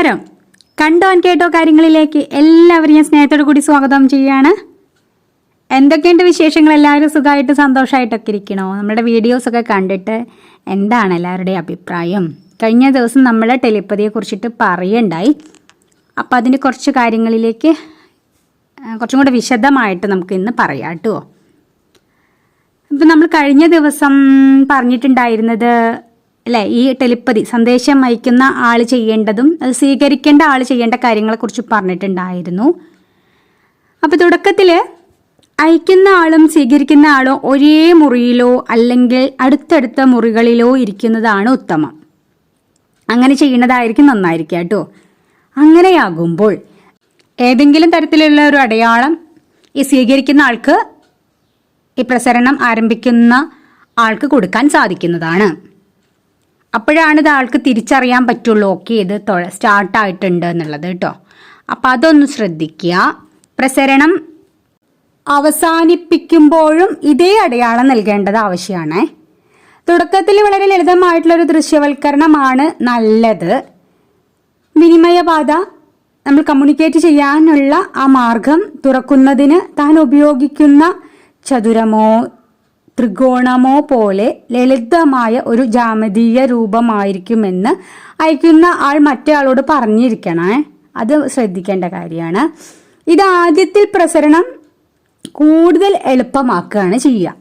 നമസ്കാരം. കണ്ടോ കേട്ടോ കാര്യങ്ങളിലേക്ക്? എല്ലാവരും ഞാൻ സ്നേഹത്തോടു കൂടി സ്വാഗതം ചെയ്യാണ് എന്തൊക്കെയുണ്ട് വിശേഷങ്ങൾ? എല്ലാവരും സുഖമായിട്ട് സന്തോഷമായിട്ടൊക്കെ ഇരിക്കണോ? നമ്മുടെ വീഡിയോസൊക്കെ കണ്ടിട്ട് എന്താണ് എല്ലാവരുടെയും അഭിപ്രായം? കഴിഞ്ഞ ദിവസം നമ്മൾ ടെലിപ്പതിയെ കുറിച്ചിട്ട് പറയുണ്ടായി അപ്പം അതിന് കുറച്ച് കാര്യങ്ങളിലേക്ക് കുറച്ചും കൂടെ വിശദമായിട്ട് നമുക്ക് ഇന്ന് പറയാം കേട്ടോ. ഇപ്പം നമ്മൾ കഴിഞ്ഞ ദിവസം പറഞ്ഞിട്ടുണ്ടായിരുന്നത് അല്ലേ? ഈ ടെലിപ്പതി സന്ദേശം അയക്കുന്ന ആൾ ചെയ്യേണ്ടതും അത് സ്വീകരിക്കേണ്ട ആൾ ചെയ്യേണ്ട കാര്യങ്ങളെ കാര്യങ്ങളെക്കുറിച്ച് പറഞ്ഞിട്ടുണ്ടായിരുന്നു. അപ്പോൾ തുടക്കത്തിൽ അയക്കുന്ന ആളും സ്വീകരിക്കുന്ന ആളും ഒരേ മുറിയിലോ അല്ലെങ്കിൽ അടുത്തടുത്ത മുറികളിലോ ഇരിക്കുന്നതാണ് ഉത്തമം. അങ്ങനെ ചെയ്യുന്നതായിരിക്കും നന്നായിരിക്കും കേട്ടോ. അങ്ങനെയാകുമ്പോൾ ഏതെങ്കിലും തരത്തിലുള്ള ഒരു അടയാളം ഈ സ്വീകരിക്കുന്ന ആൾക്ക് ഈ പ്രസരണം ആരംഭിക്കുന്ന ആൾക്ക് കൊടുക്കാൻ സാധിക്കുന്നതാണ്. അപ്പോഴാണ് ഇത് ആൾക്ക് തിരിച്ചറിയാൻ പറ്റുള്ളൂ ഓക്കെ ഇത് സ്റ്റാർട്ടായിട്ടുണ്ട് എന്നുള്ളത് കേട്ടോ. അപ്പം അതൊന്ന് ശ്രദ്ധിക്കുക. പ്രസരണം അവസാനിപ്പിക്കുമ്പോഴും ഇതേ അടയാളം നൽകേണ്ടത് ആവശ്യമാണ്. തുടക്കത്തിൽ വളരെ ലളിതമായിട്ടുള്ളൊരു ദൃശ്യവൽക്കരണമാണ് നല്ലത്. വിനിമയപാത നമ്മൾ കമ്മ്യൂണിക്കേറ്റ് ചെയ്യാനുള്ള ആ മാർഗം തുറക്കുന്നതിന് താൻ ഉപയോഗിക്കുന്ന ചതുരമോ ത്രികോണമോ പോലെ ലളിതമായ ഒരു ജാമതീയ രൂപമായിരിക്കുമെന്ന് അയക്കുന്ന ആൾ മറ്റേയാളോട് പറഞ്ഞിരിക്കണേ. അത് ശ്രദ്ധിക്കേണ്ട കാര്യമാണ്. ഇത് ആദ്യത്തിൽ പ്രസരണം കൂടുതൽ എളുപ്പമാക്കുകയാണ് ചെയ്യുക.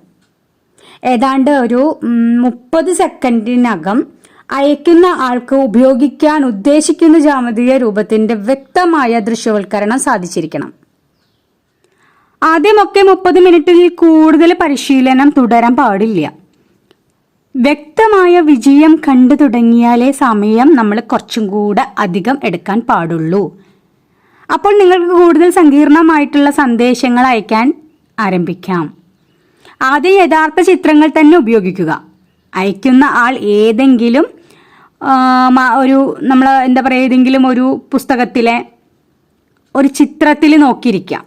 ഏതാണ്ട് ഒരു മുപ്പത് സെക്കൻഡിനകം അയക്കുന്ന ആൾക്ക് ഉപയോഗിക്കാൻ ഉദ്ദേശിക്കുന്ന ജാമതീയ രൂപത്തിന്റെ വ്യക്തമായ ദൃശ്യവൽക്കരണം സാധിച്ചിരിക്കണം. ആദ്യമൊക്കെ മുപ്പത് മിനിറ്റിൽ കൂടുതൽ പരിശീലനം തുടരാൻ പാടില്ല. വ്യക്തമായ വിജയം കണ്ടു തുടങ്ങിയാലേ സമയം നമ്മൾ കുറച്ചും കൂടെ അധികം എടുക്കാൻ പാടുള്ളൂ. അപ്പോൾ നിങ്ങൾക്ക് കൂടുതൽ സങ്കീർണമായിട്ടുള്ള സന്ദേശങ്ങൾ അയക്കാൻ ആരംഭിക്കാം. ആദ്യം യഥാർത്ഥ ചിത്രങ്ങൾ തന്നെ ഉപയോഗിക്കുക. അയക്കുന്ന ആൾ ഏതെങ്കിലും ഒരു നമ്മൾ എന്താ പറയുക ഏതെങ്കിലും ഒരു പുസ്തകത്തിലെ ഒരു ചിത്രത്തിൽ നോക്കിയിരിക്കാം.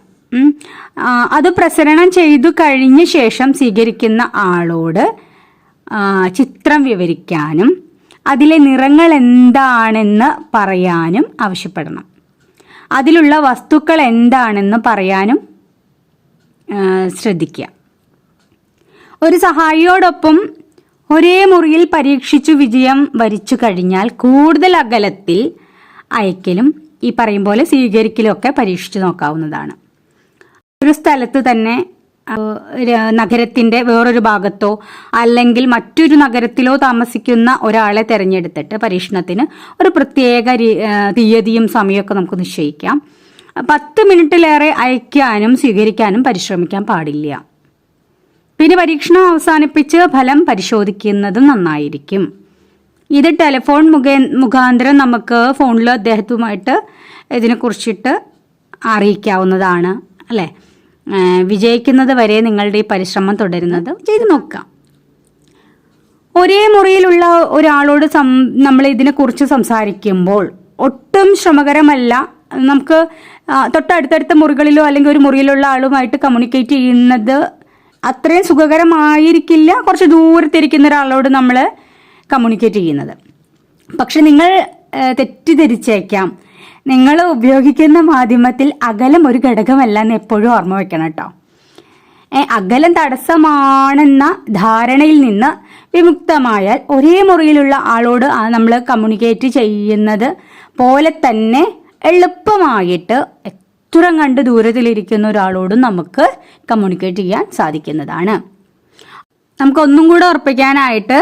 അത് പ്രസരണം ചെയ്തു കഴിഞ്ഞ ശേഷം സ്വീകരിക്കുന്ന ആളോട് ചിത്രം വിവരിക്കാനും അതിലെ നിറങ്ങൾ എന്താണെന്ന് പറയാനും ആവശ്യപ്പെടണം. അതിലുള്ള വസ്തുക്കൾ എന്താണെന്ന് പറയാനും ശ്രദ്ധിക്കുക. ഒരു സഹായിയോടൊപ്പം ഒരേ മുറിയിൽ പരീക്ഷിച്ചു വിജയം വരിച്ചു കഴിഞ്ഞാൽ കൂടുതൽ അകലത്തിൽ അയക്കലും ഈ പറയും പോലെ സ്വീകരിക്കലും ഒക്കെ പരീക്ഷിച്ചു നോക്കാവുന്നതാണ്. ഒരു സ്ഥലത്ത് തന്നെ നഗരത്തിന്റെ വേറൊരു ഭാഗത്തോ അല്ലെങ്കിൽ മറ്റൊരു നഗരത്തിലോ താമസിക്കുന്ന ഒരാളെ തിരഞ്ഞെടുത്തിട്ട് പരീക്ഷണത്തിന് ഒരു പ്രത്യേക തീയതിയും സമയമൊക്കെ നമുക്ക് നിശ്ചയിക്കാം. പത്ത് മിനിറ്റിലേറെ അയക്കാനും സ്വീകരിക്കാനും പരിശ്രമിക്കാൻ പാടില്ല. പിന്നെ പരീക്ഷണം അവസാനിപ്പിച്ച് ഫലം പരിശോധിക്കുന്നത് നന്നായിരിക്കും. ഇത് ടെലിഫോൺ മുഖേ മുഖാന്തരം നമുക്ക് ഫോണിൽ അദ്ദേഹത്തുമായിട്ട് ഇതിനെക്കുറിച്ചിട്ട് അറിയിക്കാവുന്നതാണ് അല്ലേ? വിജയിക്കുന്നത് വരെ നിങ്ങളുടെ ഈ പരിശ്രമം തുടരുന്നത്. ചെയ്തു നോക്കാം. ഒരേ മുറിയിലുള്ള ഒരാളോട് സം നമ്മൾ ഇതിനെക്കുറിച്ച് സംസാരിക്കുമ്പോൾ ഒട്ടും ശ്രമകരമല്ല. നമുക്ക് തൊട്ടടുത്തടുത്ത മുറികളിലോ അല്ലെങ്കിൽ ഒരു മുറിയിലുള്ള ആളുമായിട്ട് കമ്മ്യൂണിക്കേറ്റ് ചെയ്യുന്നത് അത്രയും സുഖകരമായിരിക്കില്ല. കുറച്ച് ദൂരത്തിരിക്കുന്ന ഒരാളോട് നമ്മൾ കമ്മ്യൂണിക്കേറ്റ് ചെയ്യുന്നത്. പക്ഷെ നിങ്ങൾ തെറ്റിദ്ധരിച്ചേക്കാം. നിങ്ങൾ ഉപയോഗിക്കുന്ന മാധ്യമത്തിൽ അകലം ഒരു ഘടകമല്ല എന്ന് എപ്പോഴും ഓർമ്മ വെക്കണം കേട്ടോ. അകലം തടസ്സമാണെന്ന ധാരണയിൽ നിന്ന് വിമുക്തമായാൽ ഒരേ മുറിയിലുള്ള ആളോട് നമ്മൾ കമ്മ്യൂണിക്കേറ്റ് ചെയ്യുന്നത് പോലെ തന്നെ എളുപ്പമായിട്ട് എത്ര കണ്ട് ദൂരത്തിലിരിക്കുന്ന ഒരാളോടും നമുക്ക് കമ്മ്യൂണിക്കേറ്റ് ചെയ്യാൻ സാധിക്കുന്നതാണ്. നമുക്ക് ഒന്നും കൂടെ ഉറപ്പിക്കാനായിട്ട്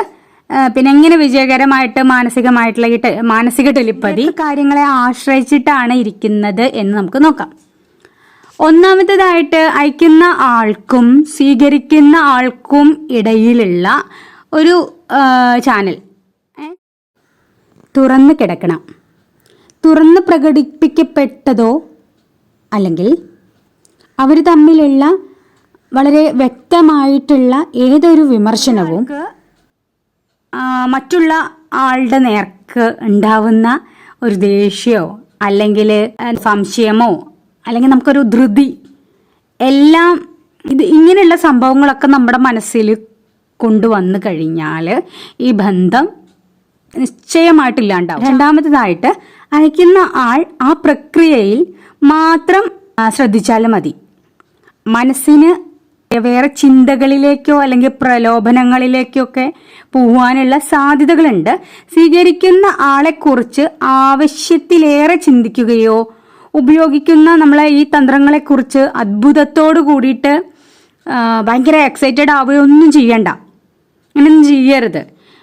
പിന്നെ എങ്ങനെ വിജയകരമായിട്ട് മാനസികമായിട്ടുള്ള ഈ മാനസിക ടെലിപ്പതി കാര്യങ്ങളെ ആശ്രയിച്ചിട്ടാണ് ഇരിക്കുന്നത് എന്ന് നമുക്ക് നോക്കാം. ഒന്നാമത്തേതായിട്ട് അയക്കുന്ന ആൾക്കും സ്വീകരിക്കുന്ന ആൾക്കും ഇടയിലുള്ള ഒരു ചാനൽ? തുറന്ന് കിടക്കണം. തുറന്ന് പ്രകടിപ്പിക്കപ്പെട്ടതോ അല്ലെങ്കിൽ അവർ തമ്മിലുള്ള വളരെ വ്യക്തമായിട്ടുള്ള ഏതൊരു വിമർശനവും മറ്റുള്ള ആളുടെ നേർക്ക് ഉണ്ടാവുന്ന ഒരു ദേഷ്യമോ അല്ലെങ്കിൽ സംശയമോ അല്ലെങ്കിൽ നമുക്കൊരു ധൃതി എല്ലാം ഇത് ഇങ്ങനെയുള്ള സംഭവങ്ങളൊക്കെ നമ്മുടെ മനസ്സിൽ കൊണ്ടുവന്നു കഴിഞ്ഞാൽ ഈ ബന്ധം നിശ്ചയമായിട്ടില്ലാണ്ടാവും. രണ്ടാമത്തേതായിട്ട് അയക്കുന്ന ആൾ ആ പ്രക്രിയയിൽ മാത്രം ശ്രദ്ധിച്ചാൽ മതി. മനസ്സിന് വേറെ ചിന്തകളിലേക്കോ അല്ലെങ്കിൽ പ്രലോഭനങ്ങളിലേക്കൊക്കെ പോവാനുള്ള സാധ്യതകളുണ്ട്. സ്വീകരിക്കുന്ന ആളെക്കുറിച്ച് ആവശ്യത്തിലേറെ ചിന്തിക്കുകയോ ഉപയോഗിക്കുന്ന നമ്മളെ ഈ തന്ത്രങ്ങളെക്കുറിച്ച് അത്ഭുതത്തോട് കൂടിയിട്ട് ഭയങ്കര എക്സൈറ്റഡ് ആവുകയോ ഒന്നും ചെയ്യണ്ട. അങ്ങനെയൊന്നും ചെയ്യരുത്.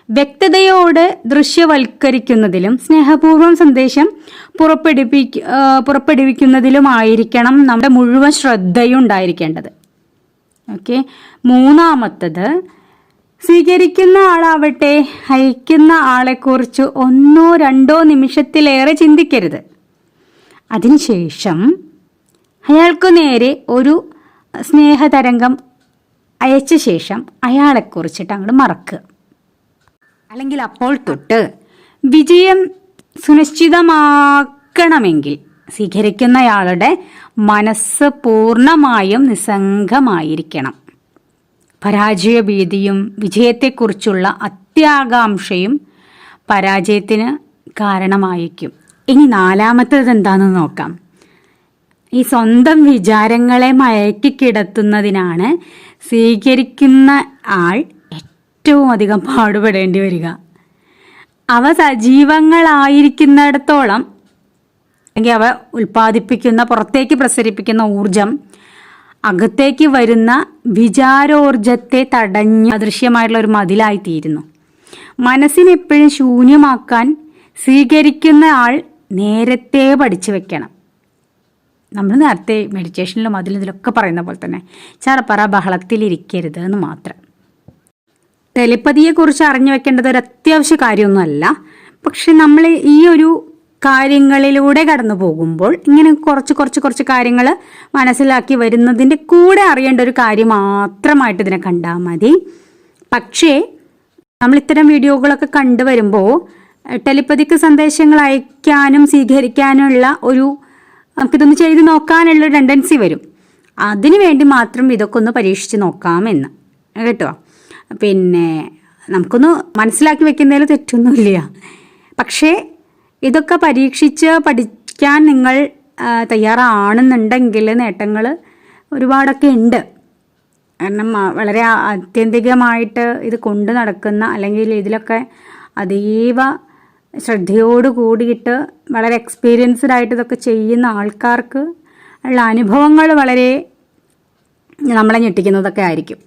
വ്യക്തതയോടെ ദൃശ്യവൽക്കരിക്കുന്നതിലും സ്നേഹപൂർവം സന്ദേശം പുറപ്പെടുവിക്കുന്നതിലുമായിരിക്കണം നമ്മുടെ മുഴുവൻ ശ്രദ്ധയും ഉണ്ടായിരിക്കേണ്ടത് ഓക്കെ. മൂന്നാമത്തത് സ്വീകരിക്കുന്ന ആളാവട്ടെ അയക്കുന്ന ആളെക്കുറിച്ച് ഒന്നോ രണ്ടോ നിമിഷത്തിലേറെ ചിന്തിക്കരുത്. അതിനുശേഷം അയാൾക്കു നേരെ ഒരു സ്നേഹതരംഗം അയച്ച ശേഷം അയാളെക്കുറിച്ചിട്ട് അങ്ങോട്ട് മറക്കുക അല്ലെങ്കിൽ അപ്പോൾ തൊട്ട് വിജയം സുനിശ്ചിതമാക്കണമെങ്കിൽ സ്വീകരിക്കുന്നയാളുടെ മനസ്സ് പൂർണമായും നിസ്സംഗമായിരിക്കണം. പരാജയഭീതിയും വിജയത്തെക്കുറിച്ചുള്ള അത്യാകാംക്ഷയും പരാജയത്തിന് കാരണമായിരിക്കും. ഇനി നാലാമത്തേത് എന്താണെന്ന് നോക്കാം. ഈ സ്വന്തം വിചാരങ്ങളെ മയക്കിക്കിടത്തുന്നതിനാണ് സ്വീകരിക്കുന്ന ആൾ ഏറ്റവും അധികം പാടുപെടേണ്ടി വരിക. അവ സജീവങ്ങളായിരിക്കുന്നിടത്തോളം അല്ലെങ്കിൽ അവ ഉൽപ്പാദിപ്പിക്കുന്ന പുറത്തേക്ക് പ്രസരിപ്പിക്കുന്ന ഊർജം അകത്തേക്ക് വരുന്ന വിചാരോർജത്തെ തടഞ്ഞ് അദൃശ്യമായിട്ടുള്ള ഒരു മതിലായി തീരുന്നു മനസ്സിനെ എപ്പോഴും ശൂന്യമാക്കാൻ സ്വീകരിക്കുന്ന ആൾ നേരത്തെ പഠിച്ചു വെക്കണം. നമ്മൾ നേരത്തെ മെഡിറ്റേഷനിലും അതിലും ഇതിലൊക്കെ പറയുന്ന പോലെ തന്നെ ചറപ്പറ ബഹളത്തിലിരിക്കരുത് എന്ന് മാത്രം. ടെലിപ്പതിയെക്കുറിച്ച് അറിഞ്ഞു വെക്കേണ്ടത് ഒരു അത്യാവശ്യ കാര്യമൊന്നുമല്ല. പക്ഷെ നമ്മൾ ഈ ഒരു കാര്യങ്ങളിലൂടെ കടന്നു പോകുമ്പോൾ ഇങ്ങനെ കുറച്ച് കുറച്ച് കുറച്ച് കാര്യങ്ങൾ മനസ്സിലാക്കി വരുന്നതിന്റെ കൂടെ അറിയേണ്ട ഒരു കാര്യം മാത്രമായിട്ട് ഇതിനെ കണ്ടാൽ മതി. പക്ഷേ നമ്മൾ ഇത്തരം വീഡിയോകളൊക്കെ കണ്ടുവരുമ്പോൾ ടെലിപ്പതിക്ക് സന്ദേശങ്ങൾ അയക്കാനും സ്വീകരിക്കാനുള്ള ഒരു നമുക്കിതൊന്ന് ചെയ്ത് നോക്കാനുള്ള ഒരു ടെൻഡൻസി വരും. അതിനു വേണ്ടി മാത്രം ഇതൊക്കെ ഒന്ന് പരീക്ഷിച്ച് നോക്കാമെന്ന്. കേട്ടോ? പിന്നെ നമുക്കൊന്ന് മനസ്സിലാക്കി വെക്കുന്നതിൽ തെറ്റൊന്നുമില്ല. പക്ഷേ ഇതൊക്കെ പരീക്ഷിച്ച് പഠിക്കാൻ നിങ്ങൾ തയ്യാറാണെന്നുണ്ടെങ്കിൽ നേട്ടങ്ങൾ ഒരുപാടൊക്കെ ഉണ്ട്. കാരണം വളരെ ആത്യന്തികമായിട്ട് ഇത് കൊണ്ടു നടക്കുന്ന അല്ലെങ്കിൽ ഇതിലൊക്കെ അതീവ ശ്രദ്ധയോട് കൂടിയിട്ട് വളരെ എക്സ്പീരിയൻസ്ഡ് ആയിട്ട് ഇതൊക്കെ ചെയ്യുന്ന ആൾക്കാർക്ക് ഉള്ള അനുഭവങ്ങൾ വളരെ നമ്മളെ ഞെട്ടിക്കുന്നതൊക്കെ ആയിരിക്കും.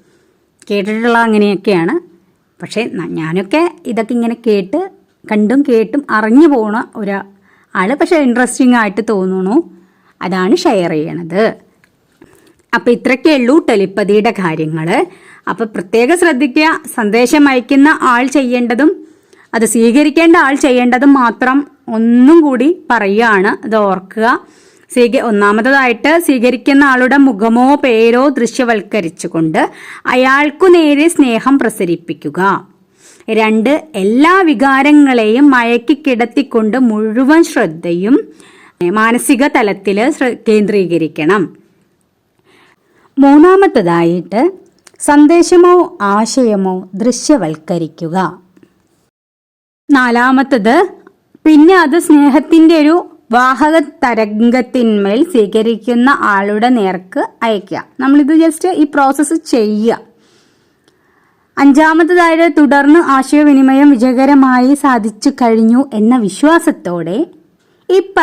കേട്ടിട്ടുള്ള അങ്ങനെയൊക്കെയാണ്. പക്ഷേ ഞാനൊക്കെ ഇതൊക്കെ ഇങ്ങനെ കേട്ട് കണ്ടും കേട്ടും അറിഞ്ഞു പോണ ഒരു ആൾ പക്ഷേ ഇൻട്രസ്റ്റിംഗ് ആയിട്ട് തോന്നുന്നു അതാണ് ഷെയർ ചെയ്യണത്. അപ്പോൾ ഇത്രയ്ക്കേ ഉള്ളൂ ടെലിപ്പതിയുടെ കാര്യങ്ങൾ അപ്പോൾ പ്രത്യേകം ശ്രദ്ധിക്കുക. സന്ദേശം അയക്കുന്ന ആൾ ചെയ്യേണ്ടതും അത് സ്വീകരിക്കേണ്ട ആൾ ചെയ്യേണ്ടതും മാത്രം ഒന്നും കൂടി പറയുകയാണ്. അത് ഓർക്കുക. സ്വീക ഒന്നാമതായിട്ട് സ്വീകരിക്കുന്ന ആളുടെ മുഖമോ പേരോ ദൃശ്യവൽക്കരിച്ചുകൊണ്ട് അയാൾക്കു നേരെ സ്നേഹം പ്രസരിപ്പിക്കുക. രണ്ട് എല്ലാ വികാരങ്ങളെയും മയക്കി കിടത്തിക്കൊണ്ട് മുഴുവൻ ശ്രദ്ധയും മാനസിക തലത്തിൽ കേന്ദ്രീകരിക്കണം. മൂന്നാമത്തതായിട്ട് സന്ദേശമോ ആശയമോ ദൃശ്യവൽക്കരിക്കുക. നാലാമത്തത് പിന്നെ അത് സ്നേഹത്തിന്റെ ഒരു വാഹക തരംഗത്തിന്മേൽ സ്വീകരിക്കുന്ന ആളുടെ നേർക്ക് അയക്കുക. നമ്മളിത് ജസ്റ്റ് ഈ പ്രോസസ്സ് ചെയ്യുക. അഞ്ചാമത്തതായിട്ട് തുടർന്ന് ആശയവിനിമയം വിജയകരമായി സാധിച്ചു കഴിഞ്ഞു എന്ന വിശ്വാസത്തോടെ ഇപ്പ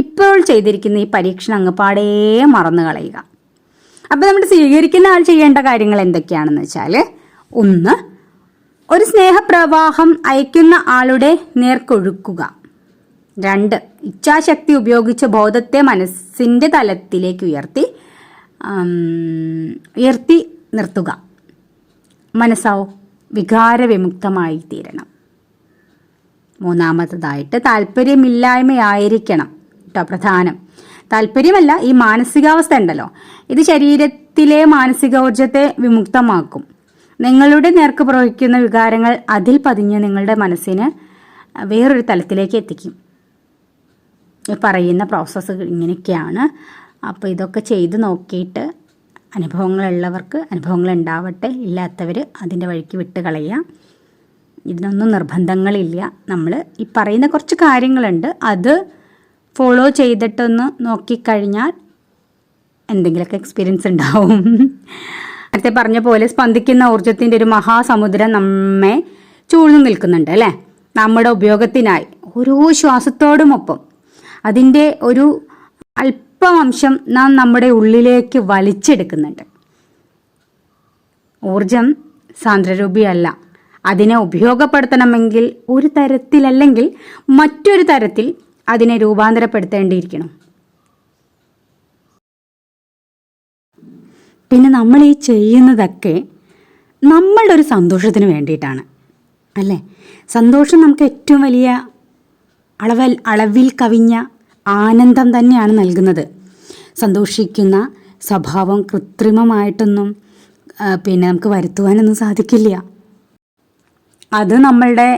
ഇപ്പോൾ ചെയ്തിരിക്കുന്ന ഈ പരീക്ഷണം അങ്ങ് പാടേ മറന്നു കളയുക. അപ്പോൾ നമ്മൾ സ്വീകരിക്കുന്ന ആൾ ചെയ്യേണ്ട കാര്യങ്ങൾ എന്തൊക്കെയാണെന്ന് വെച്ചാൽ ഒന്ന് ഒരു സ്നേഹപ്രവാഹം അയക്കുന്ന ആളുടെ നേർക്കൊഴുക്കുക. രണ്ട് ഇച്ഛാശക്തി ഉപയോഗിച്ച് ബോധത്തെ മനസ്സിന്റെ തലത്തിലേക്ക് ഉയർത്തി ഉയർത്തി നിർത്തുക. മനസ്സോ വികാരവിമുക്തമായി തീരണം. മൂന്നാമത്തതായിട്ട് താല്പര്യമില്ലായ്മയായിരിക്കണം കേട്ടോ പ്രധാനം. താല്പര്യമല്ല ഈ മാനസികാവസ്ഥ ഉണ്ടല്ലോ. ഇത് ശരീരത്തിലെ മാനസികോർജത്തെ വിമുക്തമാക്കും. നിങ്ങളുടെ നേർക്ക് പ്രവഹിക്കുന്ന വികാരങ്ങൾ അതിൽ പതിഞ്ഞ് നിങ്ങളുടെ മനസ്സിന് വേറൊരു തലത്തിലേക്ക് എത്തിക്കും. പറയുന്ന പ്രോസസ്സ് ഇങ്ങനെയൊക്കെയാണ്. അപ്പോൾ ഇതൊക്കെ ചെയ്ത് നോക്കിയിട്ട് അനുഭവങ്ങളുള്ളവർക്ക് അനുഭവങ്ങൾ ഉണ്ടാവട്ടെ ഇല്ലാത്തവർ അതിന്റെ വഴിക്ക് വിട്ട് കളയുക. ഇതിനൊന്നും നിർബന്ധങ്ങളില്ല. നമ്മൾ ഈ പറയുന്ന കുറച്ച് കാര്യങ്ങളുണ്ട്. അത് ഫോളോ ചെയ്തിട്ടൊന്ന് നോക്കിക്കഴിഞ്ഞാൽ എന്തെങ്കിലുമൊക്കെ എക്സ്പീരിയൻസ് ഉണ്ടാവും. നേരത്തെ പറഞ്ഞ പോലെ സ്പന്ദിക്കുന്ന ഊർജത്തിന്റെ ഒരു മഹാസമുദ്രം നമ്മെ ചൂഴ്ന്നു നിൽക്കുന്നുണ്ട് അല്ലേ? നമ്മുടെ ഉപയോഗത്തിനായി. ഓരോ ശ്വാസത്തോടുമൊപ്പം അതിന്റെ ഒരു അല്പം അംശം നാം നമ്മുടെ ഉള്ളിലേക്ക് വലിച്ചെടുക്കുന്നുണ്ട്. ഊർജം സാന്ദ്രരൂപിയല്ല. അതിനെ ഉപയോഗപ്പെടുത്തണമെങ്കിൽ ഒരു തരത്തിലല്ലെങ്കിൽ മറ്റൊരു തരത്തിൽ അതിനെ രൂപാന്തരപ്പെടുത്തേണ്ടിയിരിക്കണം. പിന്നെ നമ്മൾ ഈ ചെയ്യുന്നതൊക്കെ നമ്മളുടെ ഒരു സന്തോഷത്തിന് വേണ്ടിയിട്ടാണ് അല്ലേ? സന്തോഷം നമുക്ക് ഏറ്റവും വലിയ അളവൽ അളവിൽ കവിഞ്ഞ ആനന്ദം തന്നെയാണ് നൽകുന്നത്. സന്തോഷിക്കുന്ന സ്വഭാവം കൃത്രിമമായിട്ടൊന്നും പിന്നെ നമുക്ക് വരുത്തുവാനൊന്നും സാധിക്കില്ല. അത് നമ്മളുടെ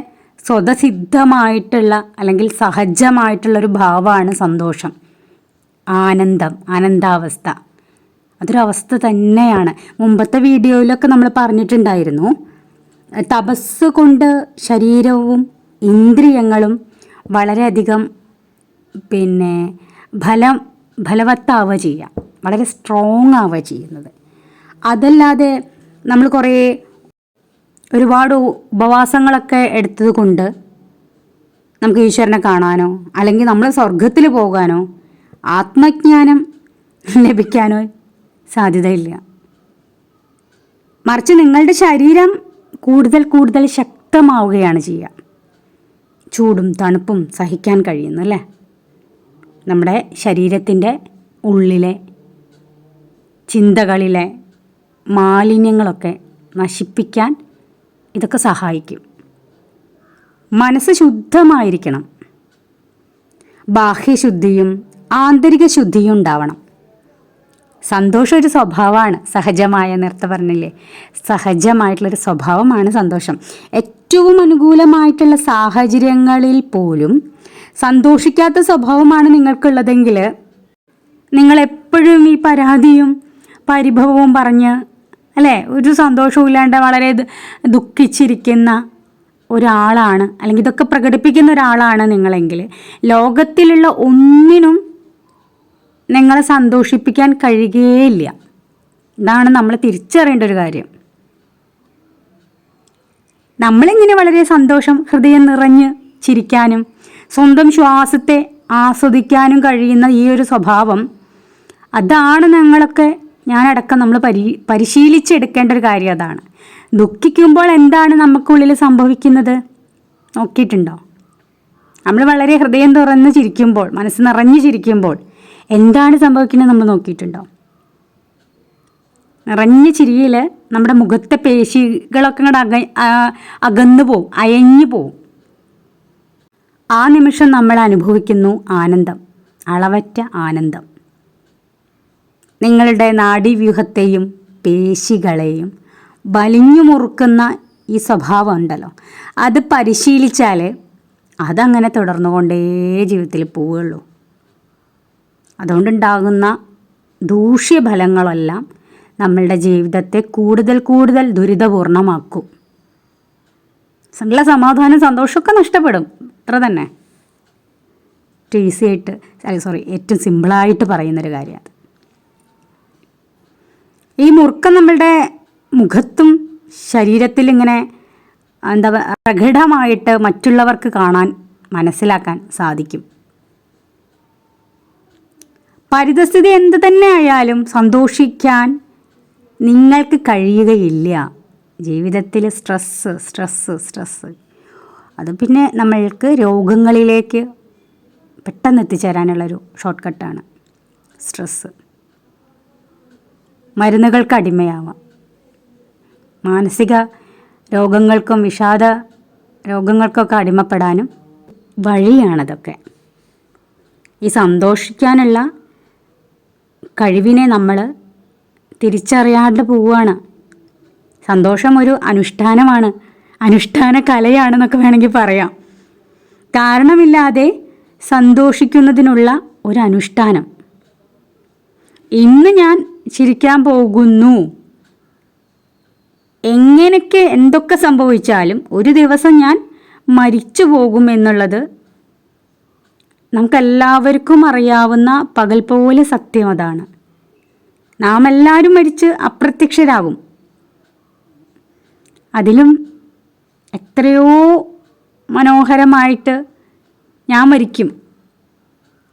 സ്വതസിദ്ധമായിട്ടുള്ള അല്ലെങ്കിൽ സഹജമായിട്ടുള്ളൊരു ഭാവമാണ് സന്തോഷം. ആനന്ദം ആനന്ദാവസ്ഥ അതൊരവസ്ഥ തന്നെയാണ്. മുമ്പത്തെ വീഡിയോയിലൊക്കെ നമ്മൾ പറഞ്ഞിട്ടുണ്ടായിരുന്നു തപസ് കൊണ്ട് ശരീരവും ഇന്ദ്രിയങ്ങളും വളരെയധികം പിന്നെ ഫലം ഫലവത്താവുക ചെയ്യുക. വളരെ സ്ട്രോങ് ആവുക ചെയ്യുന്നത്. അതല്ലാതെ നമ്മൾ കുറേ ഒരുപാട് ഉപവാസങ്ങളൊക്കെ എടുത്തത് കൊണ്ട് നമുക്ക് ഈശ്വരനെ കാണാനോ അല്ലെങ്കിൽ നമ്മൾ സ്വർഗത്തിൽ പോകാനോ ആത്മജ്ഞാനം ലഭിക്കാനോ സാധ്യതയില്ല. മറിച്ച് നിങ്ങളുടെ ശരീരം കൂടുതൽ കൂടുതൽ ശക്തമാവുകയാണ് ചെയ്യുക. ചൂടും തണുപ്പും സഹിക്കാൻ കഴിയുന്നു അല്ലേ? നമ്മുടെ ശരീരത്തിന്റെ ഉള്ളിലെ ചിന്തകളിലെ മാലിന്യങ്ങളൊക്കെ നശിപ്പിക്കാൻ ഇതൊക്കെ സഹായിക്കും. മനസ്സ് ശുദ്ധമായിരിക്കണം. ബാഹ്യശുദ്ധിയും ആന്തരിക ശുദ്ധിയും ഉണ്ടാവണം. സന്തോഷം ഒരു സ്വഭാവമാണ്. സഹജമായ നേരത്തെ പറഞ്ഞില്ലേ? സഹജമായിട്ടുള്ളൊരു സ്വഭാവമാണ് സന്തോഷം. ഏറ്റവും അനുകൂലമായിട്ടുള്ള സാഹചര്യങ്ങളിൽ പോലും സന്തോഷിക്കാത്ത സ്വഭാവമാണ് നിങ്ങൾക്കുള്ളതെങ്കിൽ നിങ്ങൾ എപ്പോഴും ഈ പരാതിയും പരിഭവവും പറഞ്ഞ് അല്ലേ? ഒരു സന്തോഷവും ഇല്ലാണ്ട് വളരെ ദുഃഖിച്ചിരിക്കുന്ന ഒരാളാണ് അല്ലെങ്കിൽ ഇതൊക്കെ പ്രകടിപ്പിക്കുന്ന ഒരാളാണ് നിങ്ങളെങ്കിൽ ലോകത്തിലുള്ള ഒന്നിനും നിങ്ങളെ സന്തോഷിപ്പിക്കാൻ കഴിയുകയില്ല. ഇതാണ് നമ്മൾ തിരിച്ചറിയേണ്ട ഒരു കാര്യം. നമ്മളിങ്ങനെ വളരെ സന്തോഷം ഹൃദയം നിറഞ്ഞ് ചിരിക്കാനും സ്വന്തം ശ്വാസത്തെ ആസ്വദിക്കാനും കഴിയുന്ന ഈ ഒരു സ്വഭാവം അതാണ് ഞങ്ങളൊക്കെ ഞാനടക്കം നമ്മൾ പരി പരിശീലിച്ചെടുക്കേണ്ട ഒരു കാര്യം അതാണ്. ദുഃഖിക്കുമ്പോൾ എന്താണ് നമുക്കുള്ളിൽ സംഭവിക്കുന്നത്? നോക്കിയിട്ടുണ്ടോ? നമ്മൾ വളരെ ഹൃദയം തുറന്ന് ചിരിക്കുമ്പോൾ മനസ്സ് നിറഞ്ഞു ചിരിക്കുമ്പോൾ എന്താണ് സംഭവിക്കുന്നത് നമ്മൾ നോക്കിയിട്ടുണ്ടോ? നിറഞ്ഞ ചിരിയിൽ നമ്മുടെ മുഖത്തെ പേശികളൊക്കെ അങ്ങോട്ട് അക അകന്നു പോവും അയഞ്ഞു പോവും. ആ നിമിഷം നമ്മൾ അനുഭവിക്കുന്നു ആനന്ദം അളവറ്റ ആനന്ദം. നിങ്ങളുടെ നാഡീവ്യൂഹത്തെയും പേശികളെയും വലിഞ്ഞു മുറുക്കുന്ന ഈ സ്വഭാവം ഉണ്ടല്ലോ. അത് പരിശീലിച്ചാൽ അതങ്ങനെ തുടർന്നുകൊണ്ടേ ജീവിതത്തിൽ പോവുകയുള്ളൂ. അതുകൊണ്ടുണ്ടാകുന്ന ദൂഷ്യഫലങ്ങളെല്ലാം നമ്മളുടെ ജീവിതത്തെ കൂടുതൽ കൂടുതൽ ദുരിതപൂർണമാക്കും. നല്ല സമാധാനം സന്തോഷമൊക്കെ നഷ്ടപ്പെടും. അത്ര തന്നെ. ഏറ്റവും ഈസി ആയിട്ട് അല്ല സോറി ഏറ്റവും സിമ്പിളായിട്ട് പറയുന്നൊരു കാര്യമാണ്. ഈ മുറുക്കം നമ്മളുടെ മുഖത്തും ശരീരത്തിൽ ഇങ്ങനെ എന്താ പ്രകടമായിട്ട് മറ്റുള്ളവർക്ക് കാണാൻ മനസ്സിലാക്കാൻ സാധിക്കും. പരിതസ്ഥിതി എന്ത് തന്നെ ആയാലും സന്തോഷിക്കാൻ നിങ്ങൾക്ക് കഴിയുകയില്ല. ജീവിതത്തിൽ സ്ട്രെസ്സ് സ്ട്രെസ്സ് സ്ട്രെസ്സ് അത് പിന്നെ നമ്മൾക്ക് രോഗങ്ങളിലേക്ക് പെട്ടെന്ന് എത്തിച്ചേരാനുള്ളൊരു ഷോർട്ട് കട്ടാണ് സ്ട്രെസ്സ് മരുന്നുകൾക്ക് അടിമയാവാം. മാനസിക രോഗങ്ങൾക്കും വിഷാദ രോഗങ്ങൾക്കൊക്കെ അടിമപ്പെടാനും വഴിയാണതൊക്കെ. ഈ സന്തോഷിക്കാനുള്ള കഴിവിനെ നമ്മൾ തിരിച്ചറിയാണ്ട് പോവുകയാണ് സന്തോഷം ഒരു അനുഷ്ഠാനമാണ്. അനുഷ്ഠാന കലയാണെന്നൊക്കെ വേണമെങ്കിൽ പറയാം. കാരണമില്ലാതെ സന്തോഷിക്കുന്നതിനുള്ള ഒരു അനുഷ്ഠാനം. ഇന്ന് ഞാൻ ചിരിക്കാൻ പോകുന്നു. എങ്ങനെയൊക്കെ എന്തൊക്കെ സംഭവിച്ചാലും ഒരു ദിവസം ഞാൻ മരിച്ചു പോകും എന്നുള്ളത് നമുക്കെല്ലാവർക്കും അറിയാവുന്ന പകൽ പോലെ സത്യം അതാണ്. നാം എല്ലാവരും മരിച്ച് അപ്രത്യക്ഷരാകും. അതിലും എത്രയോ മനോഹരമായിട്ട് ഞാൻ മരിക്കും.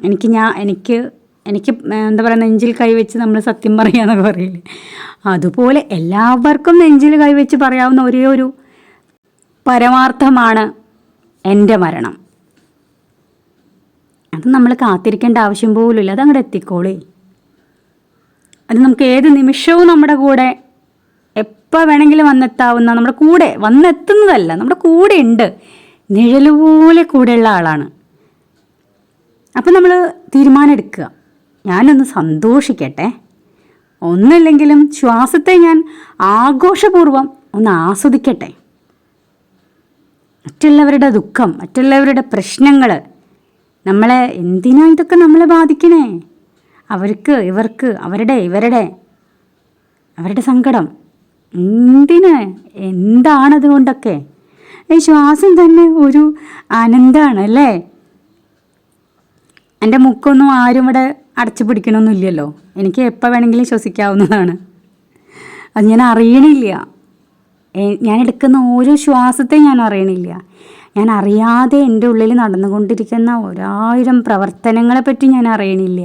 എനിക്ക് ഞാൻ എനിക്ക് എനിക്ക് എന്താ പറയുക നെഞ്ചിൽ കൈവച്ച് നമ്മൾ സത്യം പറയാന്നൊക്കെ പറയില്ലേ? അതുപോലെ എല്ലാവർക്കും നെഞ്ചിൽ കൈവച്ച് പറയാവുന്ന ഒരേ ഒരു പരമാർത്ഥമാണ് എന്റെ മരണം. അത് നമ്മൾ കാത്തിരിക്കേണ്ട ആവശ്യം പോലുമില്ല. അതങ്ങോട്ട് എത്തിക്കോളേ. അത് നമുക്ക് ഏത് നിമിഷവും നമ്മുടെ കൂടെ എപ്പോൾ വേണമെങ്കിലും വന്നെത്താവുന്ന നമ്മുടെ കൂടെ വന്നെത്തുന്നതല്ല നമ്മുടെ കൂടെ ഉണ്ട്. നിഴലുപോലെ കൂടെയുള്ള ആളാണ്. അപ്പം നമ്മൾ തീരുമാനം എടുക്കുക ഞാനൊന്ന് സന്തോഷിക്കട്ടെ. ഒന്നില്ലെങ്കിലും ശ്വാസത്തെ ഞാൻ ആഘോഷപൂർവം ഒന്ന് ആസ്വദിക്കട്ടെ. മറ്റുള്ളവരുടെ ദുഃഖം മറ്റുള്ളവരുടെ പ്രശ്നങ്ങൾ നമ്മളെ എന്തിനാ ഇതൊക്കെ നമ്മളെ ബാധിക്കണേ? അവർക്ക് ഇവർക്ക് അവരുടെ ഇവരുടെ അവരുടെ സങ്കടം. എന്തിന്? എന്താണത് കൊണ്ടൊക്കെ ഈ ശ്വാസം തന്നെ ഒരു ആനന്ദമാണ് അല്ലേ? എന്റെ മുക്കൊന്നും ആരും ഇവിടെ അടച്ചു പിടിക്കണമൊന്നുമില്ലല്ലോ. എനിക്ക് എപ്പോൾ വേണമെങ്കിലും ശ്വസിക്കാവുന്നതാണ്. അത് ഞാൻ അറിയണില്ല. ഞാൻ എടുക്കുന്ന ഓരോ ശ്വാസത്തെ ഞാൻ അറിയണില്ല. ഞാൻ അറിയാതെ എന്റെ ഉള്ളിൽ നടന്നുകൊണ്ടിരിക്കുന്ന ഒരായിരം പ്രവർത്തനങ്ങളെപ്പറ്റി ഞാൻ അറിയണില്ല.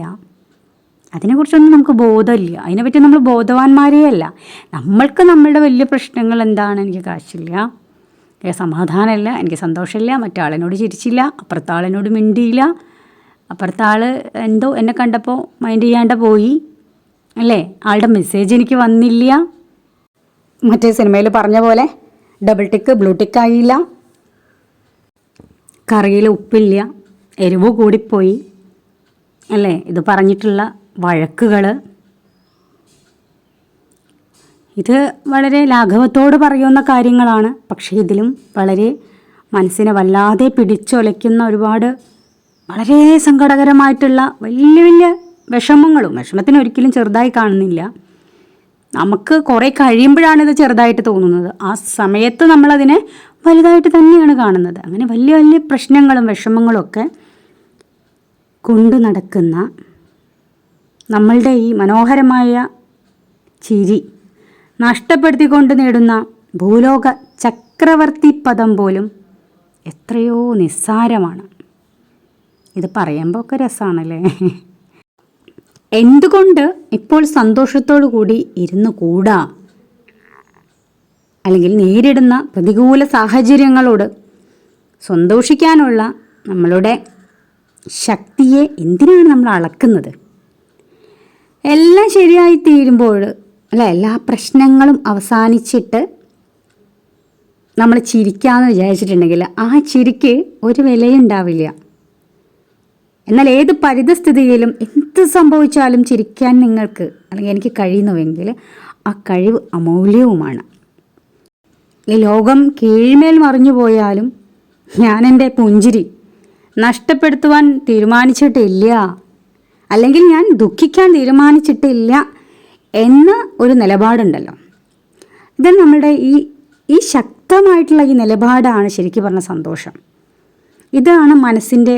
അതിനെക്കുറിച്ചൊന്നും നമുക്ക് ബോധമില്ല. അതിനെപ്പറ്റി നമ്മൾ ബോധവാന്മാരേ അല്ല നമ്മൾക്ക് നമ്മളുടെ വലിയ പ്രശ്നങ്ങൾ എന്താണ്? എനിക്ക് കാശില്ല. എനിക്ക് സമാധാനമില്ല. എനിക്ക് സന്തോഷമില്ല. മറ്റാളിനോട് ചിരിച്ചില്ല. അപ്പുറത്തെ ആളിനോട് മിണ്ടിയില്ല. അപ്പുറത്തെ ആൾ എന്തോ എന്നെ കണ്ടപ്പോൾ മൈൻഡ് ചെയ്യാണ്ട് പോയി. അല്ലേ? ആളുടെ മെസ്സേജ് എനിക്ക് വന്നില്ല. മറ്റേ സിനിമയിൽ പറഞ്ഞ പോലെ ഡബിൾ ടിക്ക് ബ്ലൂ ടിക്ക് ആയില്ല. കറിയിൽ ഉപ്പില്ല. എരിവ് കൂടിപ്പോയി. അല്ലേ? ഇത് പറഞ്ഞിട്ടുള്ള വഴക്കുകൾ ഇത് വളരെ ലാഘവത്തോട് പറയുന്ന കാര്യങ്ങളാണ്. പക്ഷേ ഇതിലും വളരെ മനസ്സിനെ വല്ലാതെ പിടിച്ചൊലയ്ക്കുന്ന ഒരുപാട് വളരെ സങ്കടകരമായിട്ടുള്ള വലിയ വലിയ വിഷമങ്ങളും വിഷമത്തിന് ഒരിക്കലും ചെറുതായി കാണുന്നില്ല. നമുക്ക് കുറേ കഴിയുമ്പോഴാണ് ഇത് ചെറുതായിട്ട് തോന്നുന്നത്. ആ സമയത്ത് നമ്മളതിനെ വലുതായിട്ട് തന്നെയാണ് കാണുന്നത്. അങ്ങനെ വലിയ വലിയ പ്രശ്നങ്ങളും വിഷമങ്ങളും ഒക്കെ കൊണ്ടു നടക്കുന്ന നമ്മളുടെ ഈ മനോഹരമായ ചിരി നഷ്ടപ്പെടുത്തിക്കൊണ്ട് നേടുന്ന ഭൂലോക ചക്രവർത്തി പദം പോലും എത്രയോ നിസ്സാരമാണ്. ഇത് പറയുമ്പോൾ ഒക്കെ രസമാണല്ലേ എന്തുകൊണ്ട് ഇപ്പോൾ സന്തോഷത്തോടു കൂടി ഇരുന്ന് കൂടാ? അല്ലെങ്കിൽ നേരിടുന്ന പ്രതികൂല സാഹചര്യങ്ങളോട് സന്തോഷിക്കാനുള്ള നമ്മളുടെ ശക്തിയെ എന്തിനാണ് നമ്മൾ അളക്കുന്നത്? ശരിയായി തീരുമ്പോൾ അല്ല എല്ലാ പ്രശ്നങ്ങളും അവസാനിച്ചിട്ട് നമ്മൾ ചിരിക്കാമെന്ന് വിചാരിച്ചിട്ടുണ്ടെങ്കിൽ ആ ചിരിക്ക് ഒരു വിലയുണ്ടാവില്ല. എന്നാൽ ഏത് പരിതസ്ഥിതിയിലും എന്ത് സംഭവിച്ചാലും ചിരിക്കാൻ നിങ്ങൾക്ക് അല്ലെങ്കിൽ എനിക്ക് കഴിയുന്നുവെങ്കിൽ ആ കഴിവ് അമൂല്യവുമാണ്. ഈ ലോകം കീഴ്മേൽ മറിഞ്ഞു പോയാലും ഞാൻ എന്റെ പുഞ്ചിരി നഷ്ടപ്പെടുത്തുവാൻ തീരുമാനിച്ചിട്ടില്ല. അല്ലെങ്കിൽ ഞാൻ ദുഃഖിക്കാൻ തീരുമാനിച്ചിട്ടില്ല എന്ന ഒരു നിലപാടുണ്ടല്ലോ. ഇത് നമ്മുടെ ഈ ഈ ശക്തമായിട്ടുള്ള ഈ നിലപാടാണ് ശരിക്കും പറഞ്ഞ സന്തോഷം. ഇതാണ് മനസ്സിന്റെ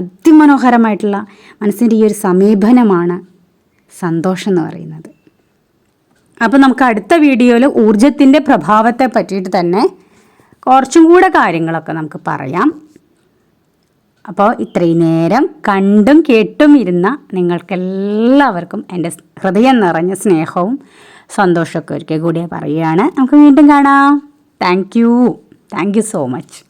അതിമനോഹരമായിട്ടുള്ള മനസ്സിന്റെ ഈ ഒരു സമീപനമാണ് സന്തോഷം എന്ന് പറയുന്നത്. അപ്പോൾ നമുക്ക് അടുത്ത വീഡിയോയിൽ ഊർജത്തിന്റെ പ്രഭാവത്തെ പറ്റിയിട്ട് തന്നെ കുറച്ചും കൂടെ കാര്യങ്ങളൊക്കെ നമുക്ക് പറയാം. അപ്പോൾ ഇത്രയും നേരം കണ്ടും കേട്ടും ഇരുന്ന നിങ്ങൾക്കെല്ലാവർക്കും എന്റെ ഹൃദയം നിറഞ്ഞ സ്നേഹവും സന്തോഷമൊക്കെ ഒരിക്കൽ കൂടി പറയുകയാണ്. നമുക്ക് വീണ്ടും കാണാം. Thank you thank you so much